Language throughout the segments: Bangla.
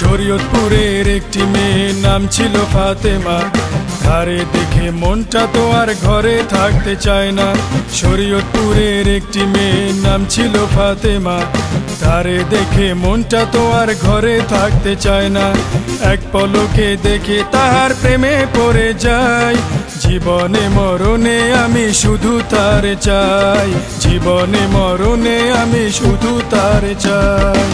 শরীয়তপুরের একটি মেয়ে নাম ছিল ফাতেমা। ধারে দেখে মনটা তো আর ঘরে থাকতে চায় না। শরীয়তপুরের একটি মেয়ের নাম ছিল ফাতেমা। ধারে দেখে মনটা তো আর ঘরে থাকতে চায় না। এক পলকে দেখে তাহার প্রেমে পড়ে যায়। জীবনে মরণে আমি শুধু তার চাই। জীবনে মরণে আমি শুধু তার চাই।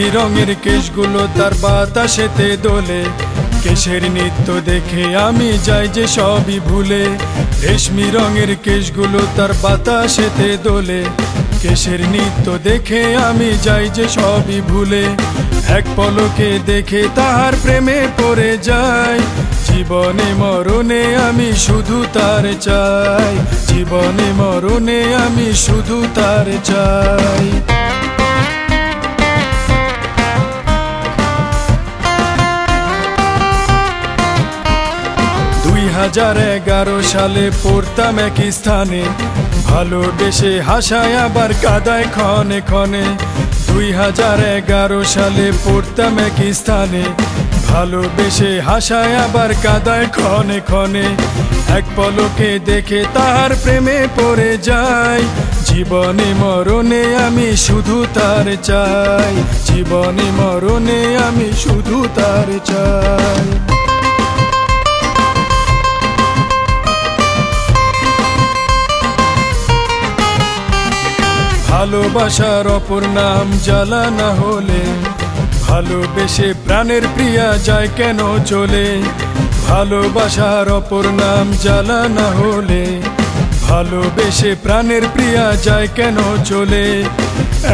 রেশমি রঙের কেশগুলো তার বাতাসেতে দোলে। কেশের নৃত্য দেখে আমি যাই যে সবই ভুলে। রেশমি রঙের কেশগুলো তার বাতাসেতে দোলে। কেশের নৃত্য দেখে আমি যাই যে সবই ভুলে। এক পলকে দেখে তাহার প্রেমে পড়ে যাই। জীবনে মরণে আমি শুধু তার চাই। জীবনে মরণে আমি শুধু তার চাই। হাজার এগারো সালে পড়তাম এক স্থানে। ভালোবেসে হাসায় আবার কাদায় ক্ষণে ক্ষণে। দুই হাজার এগারো সালে পড়তাম এক স্থানে। ভালোবেসে হাসায় আবার কাদায় ক্ষণে ক্ষণে। এক পলকে দেখে তার প্রেমে পড়ে যায় জীবনে মরণে আমি শুধু তার চাই। জীবনে মরণে আমি শুধু তার চাই। ভালোবাসার অপর নাম জ্বালা না হলে, ভালোবেসে প্রাণের প্রিয়া যায় কেন চলে? ভালোবাসার অপর নাম জ্বালা না হলে, ভালোবেসে প্রাণের প্রিয়া যায় কেন চলে?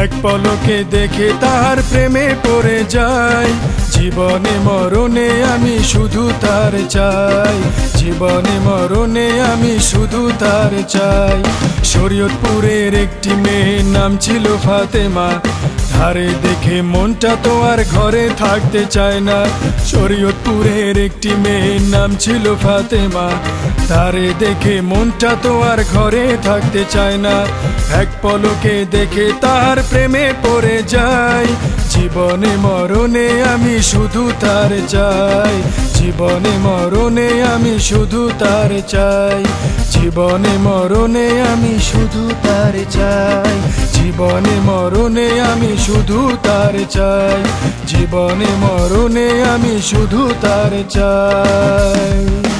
এক পলকে দেখে তার প্রেমে পড়ে যায় জীবনে মরণে আমি শুধু তার চাই। জীবনে মরণে আমি শুধু তার চাই। শরীয়তপুরের একটি মেয়ের নাম ছিল ফাতেমা। ধারে দেখে মনটা তো আর ঘরে থাকতে চায় না। শরীয়তপুরের একটি মেয়ের নাম ছিল ফাতেমা। তারে দেখে মনটা তো আর ঘরে থাকতে চায় না। এক পলকে দেখে তার প্রেমে পড়ে যায়। জীবনে মরণে আমি শুধু তার চাই। জীবনে মরণে আমি শুধু তার চাই। জীবনে মরণে আমি শুধু তার চাই। জীবনে মরণে আমি শুধু তার চাই। জীবনে মরণে আমি শুধু তার চাই।